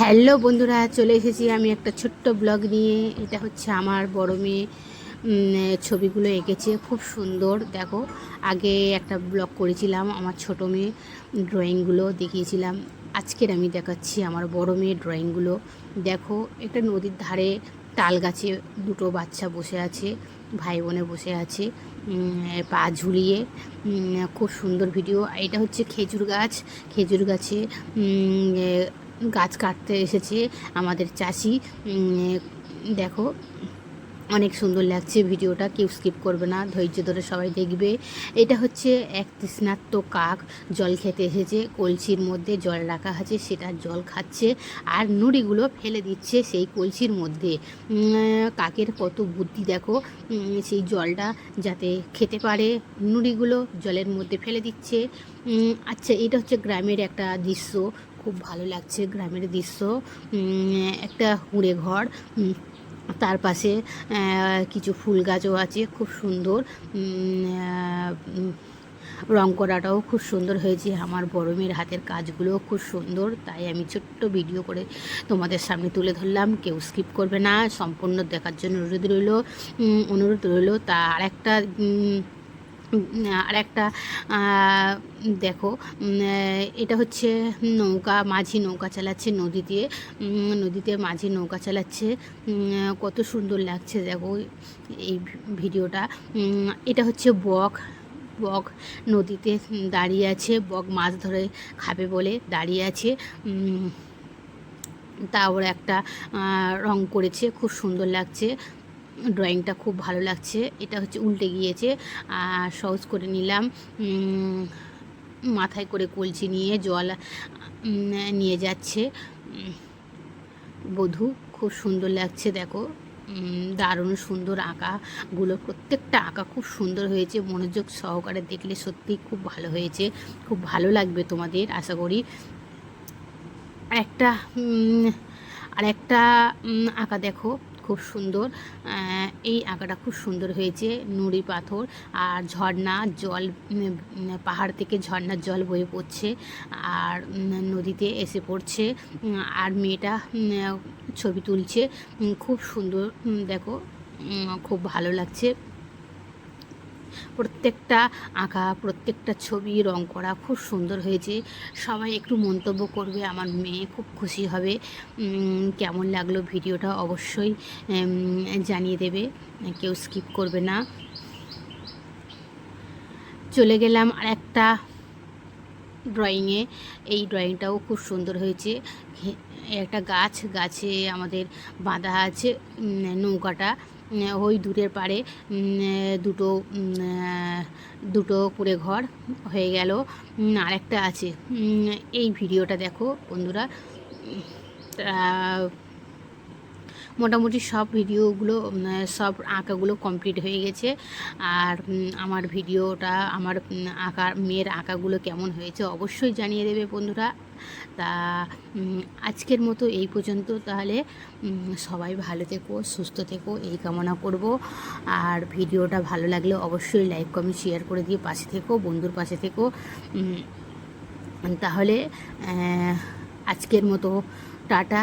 Hello বন্ধুরা, চলে এসেছি আমি একটা ছোট্ট ব্লগ নিয়ে। এটা হচ্ছে আমার বড় মেয়ে ছবিগুলো এঁকেছে, খুব সুন্দর। দেখো, আগে একটা ব্লগ করেছিলাম আমার ছোট মেয়ে, ড্রয়িংগুলো দেখিয়েছিলাম। আজকের আমি দেখাচ্ছি আমার বড় মেয়ে ড্রয়িংগুলো। দেখো, একটা নদীর ধারে তাল গাছে দুটো বাচ্চা বসে আছে, ভাই বোনে বসে আছে পা ঝুলিয়ে খুব সুন্দর ভিডিও। এটা হচ্ছে খেজুর গাছ। খেজুর গাছে গাছ কাটতে এসেছে আমাদের চাষি। দেখো, অনেক সুন্দর লাগছে ভিডিওটা, কেউ স্কিপ করবে না, ধৈর্য ধরে সবাই দেখবে। এটা হচ্ছে এক তৃষ্ণার্ত কাক, জল খেতে এসেছে, কলসির মধ্যে জল রাখা আছে, সেটা জল খাচ্ছে আর নুড়িগুলো ফেলে দিচ্ছে সেই কলসির মধ্যে। কাকের কত বুদ্ধি দেখো সেই জলটা যাতে খেতে পারে, নুড়িগুলো জলের মধ্যে ফেলে দিচ্ছে। আচ্ছা এটা হচ্ছে গ্রামের একটা দৃশ্য। খুব ভালো লাগছে গ্রামের দৃশ্য। একটা হুঁড়ে ঘর তার পাশে কিছু ফুল গাছও আছে, খুব সুন্দর। রং করাটাও খুব সুন্দর হয়েছে। আমার বড় মেয়ের হাতের কাজগুলোও খুব সুন্দর, তাই আমি ছোট্ট ভিডিও করে তোমাদের সামনে তুলে ধরলাম। কেউ স্কিপ করবে না, সম্পূর্ণ দেখার জন্য অনুরোধ রইল। অনুরোধ রইল, তা আর একটা আর একটা দেখো এটা হচ্ছে নৌকা মাঝি নৌকা চালাচ্ছে নদীতে। নদীতে মাঝি নৌকা চালাচ্ছে। কত সুন্দর লাগছে দেখো এই ভিডিওটা। এটা হচ্ছে বক বক নদীতে দাঁড়িয়ে আছে। বক মাছ ধরে খাবে বলে দাঁড়িয়ে আছে। উম, তারপর একটা রং করেছে খুব সুন্দর লাগছে। ড্রয়িংটা খুব ভালো লাগছে। এটা হচ্ছে উল্টে গিয়েছে। আর সহজ করে নিলাম। মাথায় করে কলসি নিয়ে জল নিয়ে যাচ্ছে। বধূ, খুব সুন্দর লাগছে দেখো। দারুণ সুন্দর আঁকাগুলো প্রত্যেকটা আঁকা খুব সুন্দর হয়েছে। মনোযোগ সহকারে দেখলে সত্যিই খুব ভালো হয়েছে। খুব ভালো লাগবে তোমাদের, আশা করি। একটা আর একটা আঁকা দেখো। খুব সুন্দর। এই আঁকাটা খুব সুন্দর হয়েছে, নুড়ি পাথর আর ঝর্ণা জল পাহাড় থেকে ঝর্ণার জল বয়ে পড়ছে আর নদীতে এসে পড়ছে। আর মেয়েটা ছবি তুলছে। খুব সুন্দর দেখো খুব ভালো লাগছে। প্রত্যেকটা আঁকা, প্রত্যেকটা ছবি, রং করা খুব সুন্দর হয়েছে। সবাই একটু মন্তব্য করবে, আমার মেয়ে খুব খুশি হবে। কেমন লাগল ভিডিওটা অবশ্যই জানিয়ে দেবে, কেউ স্কিপ করবে না। চলে গেলাম আর একটা ড্রয়িংয়ে এই ড্রয়িংটাও খুব সুন্দর হয়েছে। একটা গাছ, গাছে আমাদের বাঁধা আছে নৌকাটা। ওই দূরের পারে দুটো দুটো করে ঘর হয়ে গেল। আর আরেকটা আছে। এই ভিডিওটা দেখো বন্ধুরা। মোটামুটি সব ভিডিওগুলো সব আঁকাগুলো কমপ্লিট হয়ে গেছে। আর আমার ভিডিওটা আমার উম, আঁকা মেয়ের আঁকাগুলো কেমন হয়েছে অবশ্যই জানিয়ে দেবে বন্ধুরা। তা আজকের মতো এই পর্যন্ত। তাহলে সবাই ভালো থেকো সুস্থ থেকো এই কামনা করব। আর ভিডিওটা ভালো লাগলে অবশ্যই লাইক কমেন্ট শেয়ার করে দিয়ে পাশে থেকো বন্ধুর পাশে থেকো। তাহলে আজকের মতো টাটা।